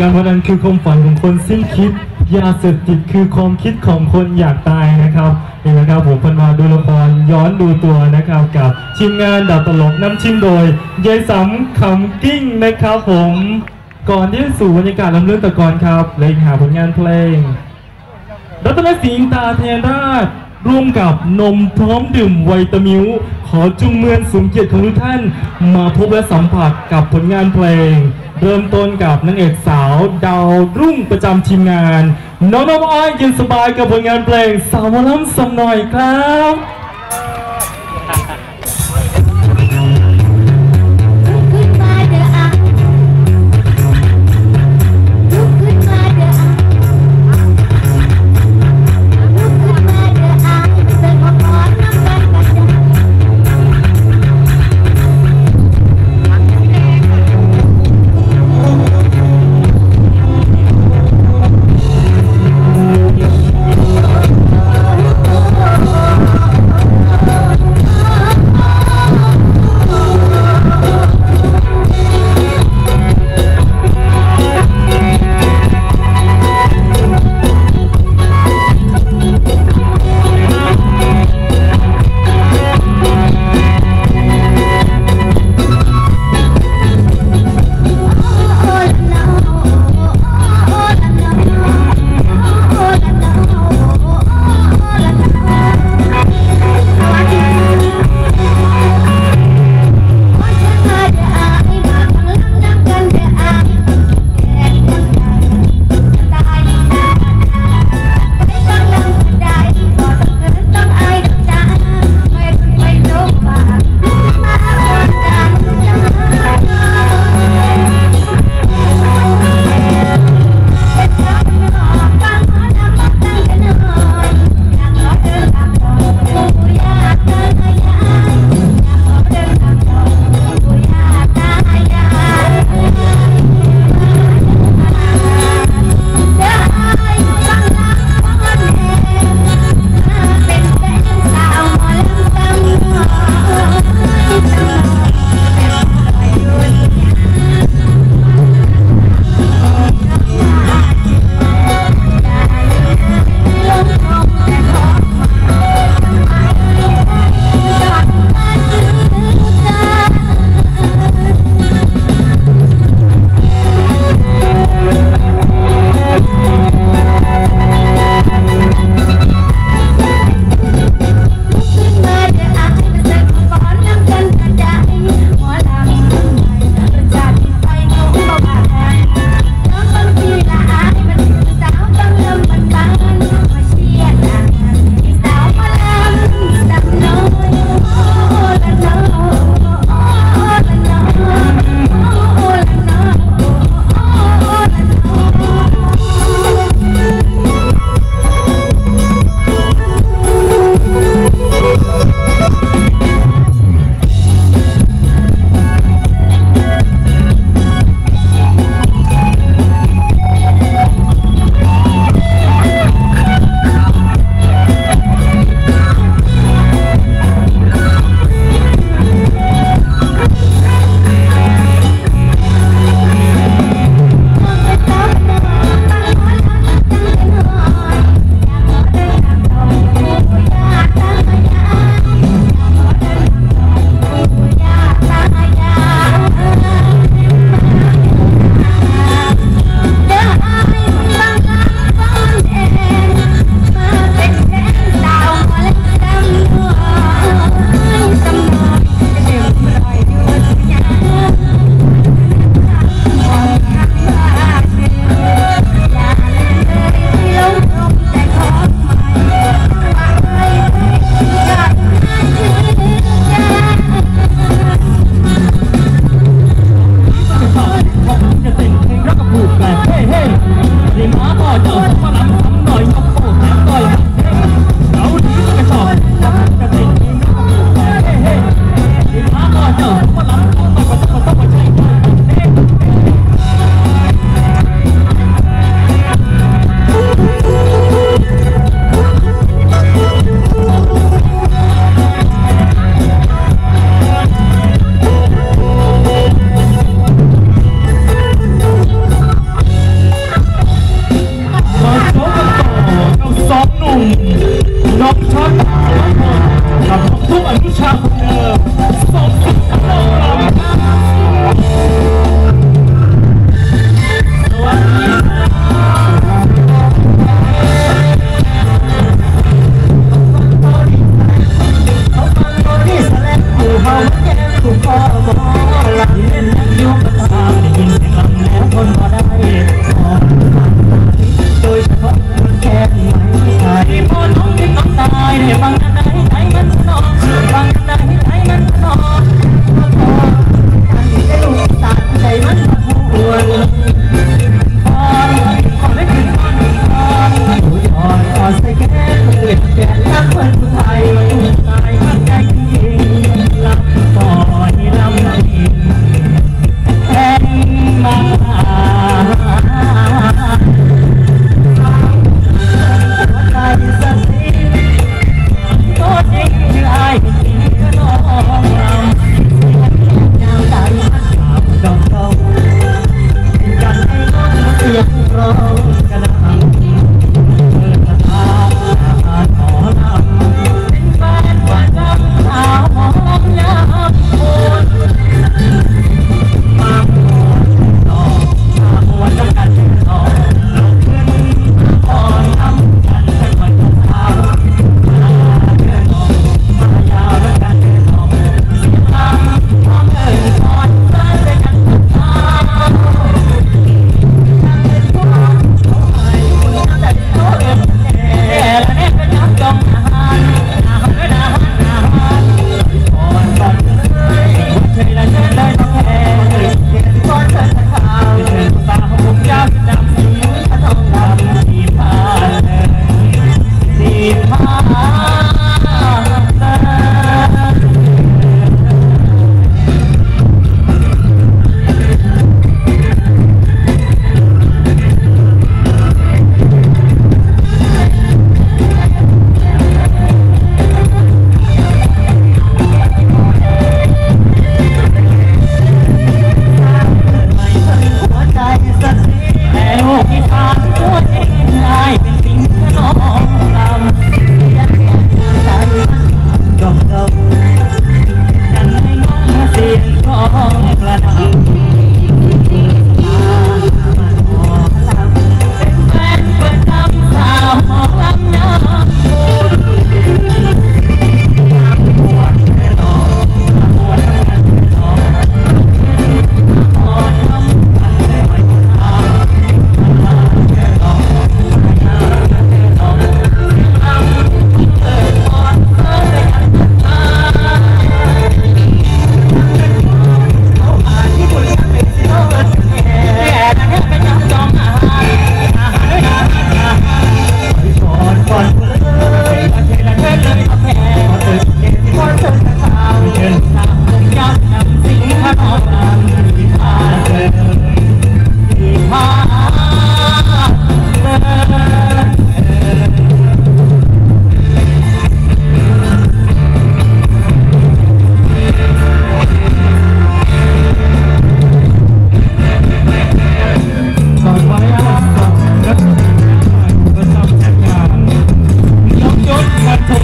การพนันคือความฝันของคนสิ้นคิด ยาเสพติดคือความคิดของคนอยากตายนะครับนี่นะครับผมพันมาดูละครย้อนดูตัวนะครับกับทีมงานดาวตลกน้ำชิมโดยยายสำคำกิ้งนะครับผมก่อนที่จะสู่บรรยากาศลำเลื่อนตะกอนครับเลยหาผลงานเพลง รัตนสิงห์ตาเทนราชร่วมกับนมพร้อมดื่มไวตามิวขอจุงเมืองสูงเกียรติของทุกท่าน มาพบและสัมผัสกับผลงานเพลง เริ่มต้นกับนางเอกสาวดาวรุ่งประจำทีมงาน น้องน้ำอ้อยยินสบายกับผลงานเพลงสาวล้ำสำหน่อยครับ Oh,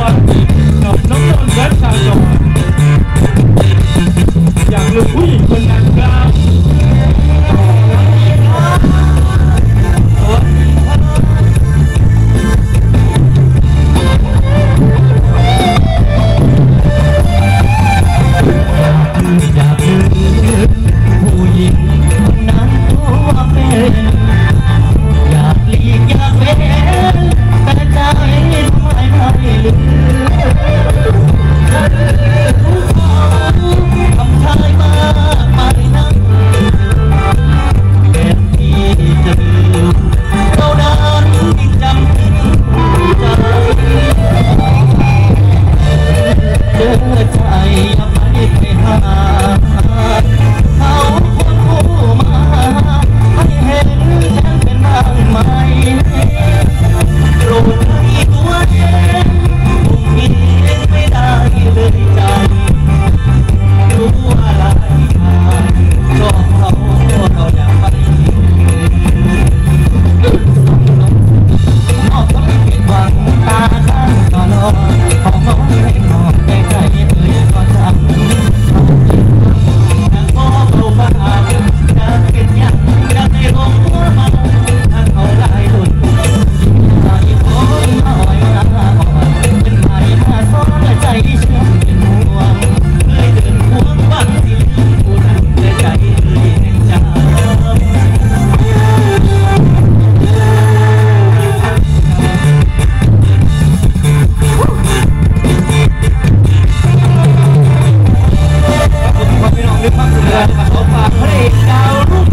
Fuck. Opa, opa, opa, opa, opa,